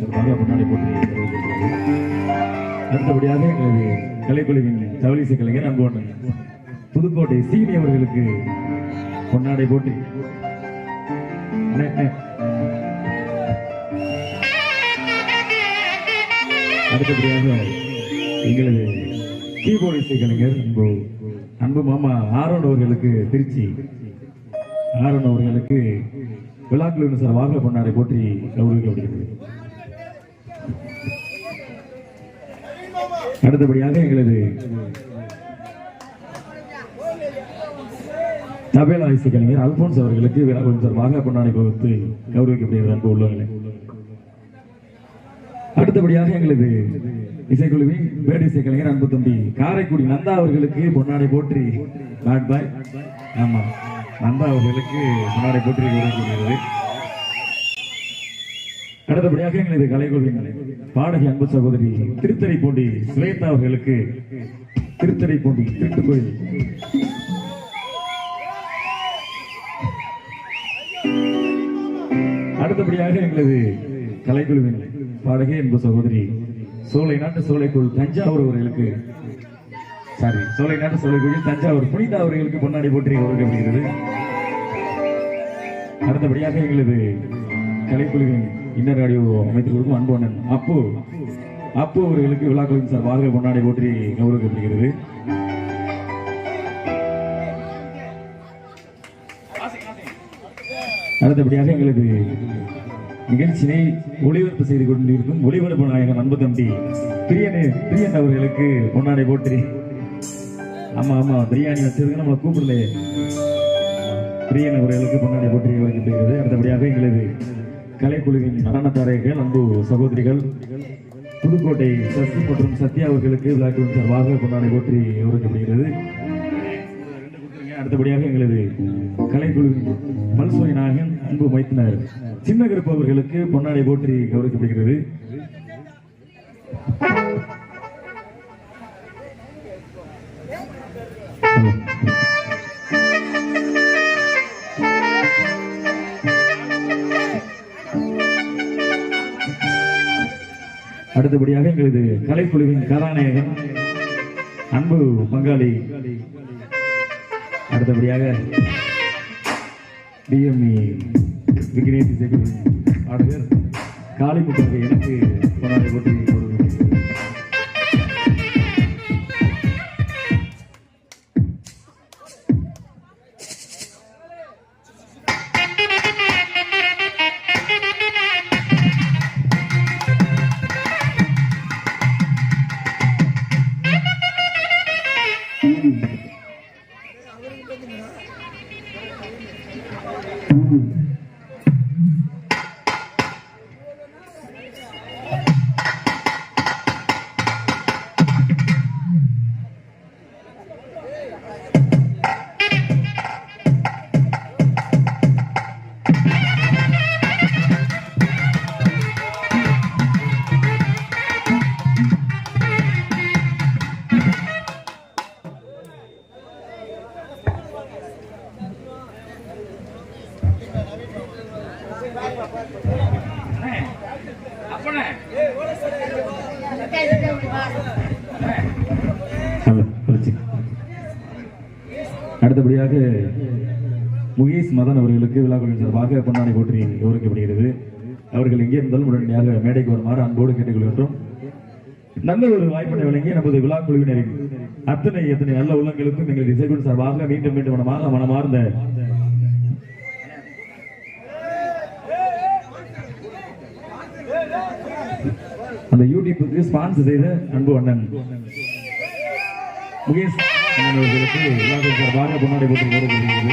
சார்பாக முன்னாடி போட்டு அடுத்தபடியாக எங்களது கலைக்குழுவின் தவளிசை கலைஞர் அன்போன் புதுக்கோட்டை சீனி அவர்களுக்கு பொன்னாடை போட்டி. அடுத்தபடியாக எங்களது கீபோர்டு இசை கலைஞர் அன்பு அன்பு மாமா ஆரோன் அவர்களுக்கு திருச்சி. ஆரோன் அவர்களுக்கு விழாக்குழு சார்பாக பொன்னாடை போற்றி கௌரவிக்கப்படுகிறது அடுத்தபடியாக எங்களது தபேல் இசை கலைஞர் அல்போன்ஸ் அவர்களுக்கு விழாக்குழு சார்பாக பொன்னாடி கொடுத்து கௌரவிக்கப்படுகிறது அன்பு உள்ளவர்களே அடுத்தபடியாக எங்களது இசைக்குழுவின் பேடு இசை கலைஞர் அன்பு தம்பி காரைக்குடி நந்தா அவர்களுக்கு பொன்னாடை போற்றி நாட் பாய் ஆமா நந்தா அவர்களுக்கு பொன்னாடை போற்றி கௌரவிக்கப்படுகிறது. அடுத்தபடியாக எங்களது கலைக்குழுவின் பாடகி அன்பு சகோதரி திருத்தறை பூண்டி சுவேதா அவர்களுக்கு திருத்தறை பூண்டி திருட்டுக்கோயில். அடுத்தபடியாக எங்களது கலைக்குழுவின் பாடகி அன்பு சகோதரி சோலை நாட்டு சோலைக்குள் தஞ்சாவூர் அவர்களுக்கு சாரி சோலை நாட்டு சோலைக்குள் தஞ்சாவூர் புனிதா அவர்களுக்கு பொன்னாடி போற்றி கௌரவிக்கப்படுகிறது அடுத்தபடியாக எங்களது கலைக்குழுவின் இன்னர் ஆடியோ அமைத்துக் கொடுக்கும் அன்பு அண்ணன் அப்பு. அப்பு அவர்களுக்கு விழாக்களின் சார் வாழ்க கொண்டாடி போற்றி கௌரவிக்கப்படுகிறது. அடுத்தபடியாக எங்களது நிகழ்ச்சியை ஒளிபரப்பு செய்து கொண்டிருக்கும் ஒளிபரப்பு நாயகன் அன்பு தம்பி பிரியனே பிரியன் அவர்களுக்கு பொன்னாடை போற்றி. ஆமா ஆமா பிரியாணி வச்சிருக்க நம்ம கூப்பிடலையே. பிரியன் அவர்களுக்கு பொன்னாடை போற்றி வைக்கப்படுகிறது அடுத்தபடியாக எங்களது கலைக்குழுவின் நடனத்தாரைகள் அன்பு சகோதரிகள் புதுக்கோட்டை சசி மற்றும் சத்யா அவர்களுக்கு விழாக்கள் சார்பாக கொண்டாடி போற்றி உரைக்கப்படுகிறது. அடுத்தபடியாக எங்களது கலைக்குழுவின் பல்சுவை நாயகன் அன்பு மைத்தினர் சின்ன கருப்பு அவர்களுக்கு பொன்னாடை போற்றி கௌரவிக்கப்படுகிறது அடுத்தபடியாக எங்களது கலைக்குழுவின் கதாநாயகன் அன்பு பங்காளி. அடுத்தபடியாக டிஎம்இ விக்னேஷ் இசைக்குழுவின் ஆளுநர் காளிமுத்தாக எனக்கு கொண்டாடி போட்டி அடுத்தபடியாக முகேஷ் மதன் அவர்களுக்கு விழா சார் சார்பாக பொன்னாணி போற்றி கௌரவிக்கப்படுகிறது அவர்கள் எங்கே இருந்தாலும் உடனடியாக மேடைக்கு வருமாறு அன்போடு கேட்டுக்கொள்கின்றோம். நல்ல ஒரு வாய்ப்பினை வழங்கி நமது விழா குழுவினரின் அத்தனை எத்தனை நல்ல உள்ளங்களுக்கும் எங்களுக்கு இசைக்குழு சார்பாக மீண்டும் மீண்டும் மனமாக மனமார்ந்த அந்த யூடியூப்புக்கு ஸ்பான்சர் செய்த அன்பு அண்ணன். முகேஷ் அண்ணன் அவர்களுக்கு எல்லாருக்கும்